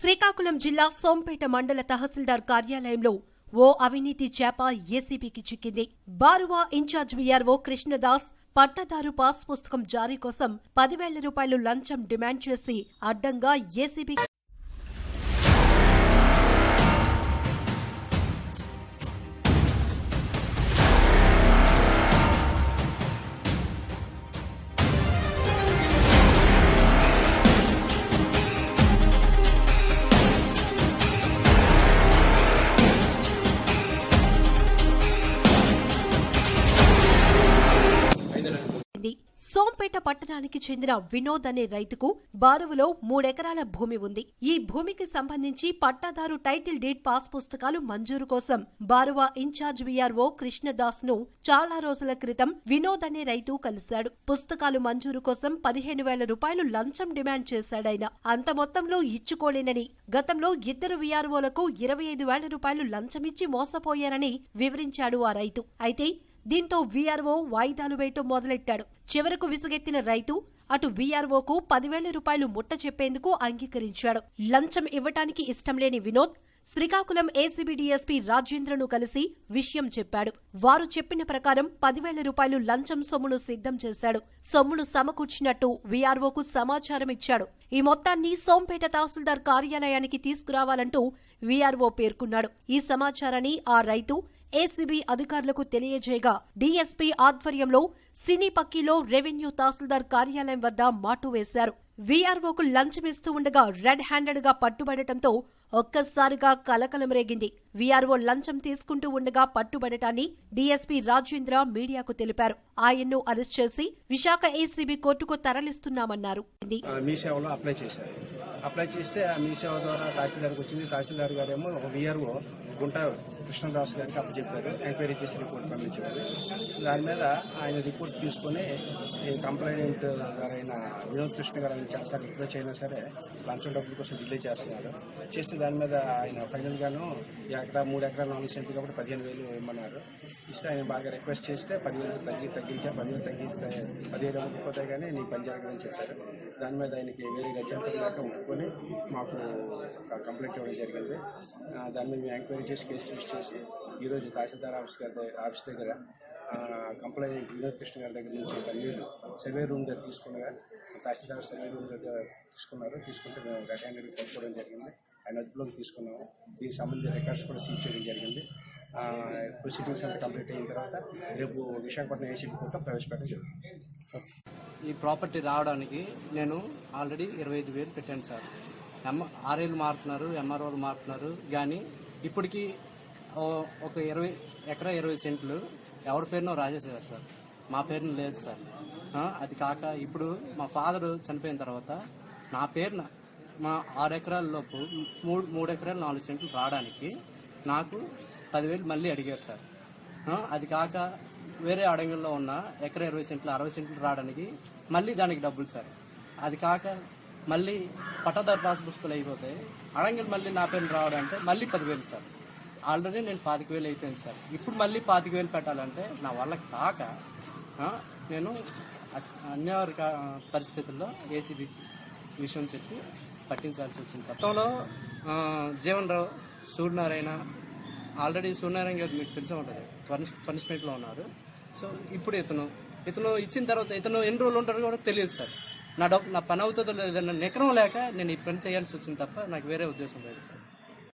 శ్రీకాకుళం జిల్లా సోంపేట మండల తహసీల్దార్ కార్యాలయంలో ఓ అవినీతి చేప ఏసీబీకి చిక్కింది. Baruva in charge VRO Krishnadas pattadar pass పుస్తకం జారీ కోసం పదివేల రూపాయలు లంచం డిమాండ్ చేసి అడ్డంగా ఏసీబీ సోంపేట పట్టణానికి చెందిన వినోద్ అనే రైతుకు బారువులో మూడెకరాల భూమి ఉంది. ఈ భూమికి సంబంధించి పట్టాదారు టైటిల్ డీడ్ పాస్ పుస్తకాలు మంజూరు కోసం బారువా ఇన్ఛార్జ్ వీఆర్ఓ కృష్ణదాస్ను చాలా రోజుల క్రితం వినోద్ అనే రైతు కలిశాడు. పుస్తకాలు మంజూరు కోసం పదిహేను వేల రూపాయలు లంచం డిమాండ్ చేశాడాయన. అంత మొత్తంలో ఇచ్చుకోలేనని గతంలో ఇద్దరు విఆర్ఓలకు ఇరవై ఐదు వేల రూపాయలు లంచమిచ్చి మోసపోయారని వివరించాడు ఆ రైతు. అయితే దీంతో వీఆర్ఓ వాయిదాలు వేయటం మొదలెట్టాడు. చివరకు విసుగెత్తిన రైతు అటు వీఆర్ఓకు పదివేల రూపాయలు ముట్ట చెప్పేందుకు అంగీకరించాడు. లంచం ఇవ్వటానికి ఇష్టం లేని వినోద్ శ్రీకాకుళం ఏసీబీ డీఎస్పీ రాజేంద్రను కలిసి విషయం చెప్పాడు. వారు చెప్పిన ప్రకారం పదివేల రూపాయలు లంచం సొమ్మును సిద్ధం చేశాడు. సొమ్మును సమకూర్చినట్టు వీఆర్ఓకు సమాచారం ఇచ్చాడు. ఈ మొత్తాన్ని సోంపేట తహసీల్దార్ కార్యాలయానికి తీసుకురావాలంటూ వీఆర్ఓ పేర్కొన్నాడు. ఈ సమాచారాన్ని ఆ రైతు ఏసీబీ అధికారులకు తెలియజేయగా డీఎస్పీ ఆధ్వర్యంలో సినీ పక్కీలో రెవెన్యూ తహసీల్దార్ కార్యాలయం వద్ద మాటు వేశారు. వీఆర్ఓకు లంచమిస్తూ ఉండగా రెడ్ హ్యాండెడ్గా పట్టుబడటంతో ఒక్కసారిగా కలకలం రేగింది. వీఆర్ఓ లంచం తీసుకుంటూ ఉండగా పట్టుబడటాన్ని డీఎస్పీ రాజేంద్ర మీడియాకు తెలిపారు. ఆయన్ను అరెస్ట్ చేసి విశాఖ ఏసీబీ కోర్టుకు తరలిస్తున్నామన్నారు. మీ సేవలో అప్లై చేశారు. అప్లై చేస్తే ఆ మీ సేవ ద్వారా తహసీల్దార్కి వచ్చింది. తహసీల్దార్ గారు ఏమో విఆర్ఓ గుంట కృష్ణదాస్ గారికి అప్పచెప్పారు. ఎంక్వైరీ చేసి రిపోర్ట్ పంపించారు. దాని మీద ఆయన రిపోర్ట్ తీసుకొని ఈ కంప్లైంట్ గారైన వినోద్ కృష్ణ గారు ఆయన చేస్తారు రిప్లై అయినా సరే లంచం డబ్బుల కోసం డిలే చేస్తున్నారు. చేస్తే దాని మీద ఆయన ఫైనల్గాను ఈ ఎకరా మూడు ఎకరాలు నాలుగు సెంట్లు కాబట్టి పదిహేను వేలు ఇవ్వమన్నారు. ఇస్తే ఆయన బాగా రిక్వెస్ట్ చేస్తే పదివేలు తగ్గి తగ్గించా పదివేలు తగ్గిస్తే పదిహేను వేలు పోతే కానీ నీ పని జరగదని చెప్పారు. దాని మీద ఆయనకి వేరే గచ్చాంతరం దాకా ఒప్పుకొని మాకు ఒక కంప్లైంట్ ఇవ్వడం జరిగింది. దాన్ని దాని మీద మేము ఎంక్వైరీ చేసి కేసు రిజిస్టర్ చేసి ఈరోజు తహసీల్దార్ ఆఫీస్ గారి దగ్గర ఆఫీస్ దగ్గర కంప్లైంట్ వినోద్ కృష్ణ గారి దగ్గర నుంచి పదివేలు సర్వే రూమ్ దగ్గర తీసుకున్నగా తహసీల్దార్ సర్వే రూమ్ దగ్గర తీసుకున్నారు. తీసుకుంటే మేము రెడ్ హ్యాండెడ్ కొనుక్కోవడం జరిగింది. ఆయన అదుపులోకి తీసుకున్నాము. దీనికి సంబంధించిన రికార్డ్స్ కూడా సీజ్ చేయడం జరిగింది. ప్రొసీడింగ్స్ అంతా కంప్లీట్ అయిన తర్వాత రేపు విశాఖపట్నం ఏసీపీ కోర్టులో ప్రవేశపెట్టడం జరుగుతుంది ఈ ప్రాపర్టీ రావడానికి నేను ఆల్రెడీ ఇరవై ఐదు వేలు పెట్టాను సార్. ఎం ఆర్ఏలు మారుతున్నారు ఎంఆర్ఓలు మారుతున్నారు కానీ ఇప్పటికీ ఓ- ఒక ఇరవై ఎకరా ఇరవై సెంట్లు ఎవరి పేరునో రాజేశారు సార్. మా పేరున లేదు సార్. అది కాక ఇప్పుడు మా ఫాదర్ చనిపోయిన తర్వాత నా పేరున మా ఆరు ఎకరాల లోపు మూడు మూడు ఎకరాలు నాలుగు సెంట్లు రావడానికి నాకు పదివేలు మళ్ళీ అడిగారు సార్. అది కాక వేరే అడంగుల్లో ఉన్న ఎకర ఇరవై సెంట్లు అరవై సెంట్లు రావడానికి మళ్ళీ దానికి డబ్బులు సార్. అది కాక మళ్ళీ పట్టదారు పాస్ పుస్తకాలు అయిపోతే అడంగులు మళ్ళీ నా పేరు రావడంటే మళ్ళీ పదివేలు సార్. ఆల్రెడీ నేను పాతిక వేలు అయిపోయింది సార్. ఇప్పుడు మళ్ళీ పాతిక వేలు పెట్టాలంటే నా వల్ల కాక నేను అన్యవారి కా- పరిస్థితుల్లో ఏసీబీ విషయం చెప్పి పట్టించాల్సి వచ్చింది. గతంలో జీవన్ రావు సూర్యనారాయణ ఆల్రెడీ సూర్యనారాయణ గారు మీకు తెలిసే ఉంటుంది. పనిష్ పనిష్మెంట్లో ఉన్నారు. సో ఇప్పుడు ఇతను ఇతను ఇచ్చిన తర్వాత ఇతను ఎన్ని రోజులు ఉంటారో కూడా తెలియదు సార్. నా డబ్బు నా పని అవుతుందో లేదన్న నికరం లేక నేను ఈ పని చేయాల్సి వచ్చింది తప్ప నాకు వేరే ఉద్దేశం లేదు సార్.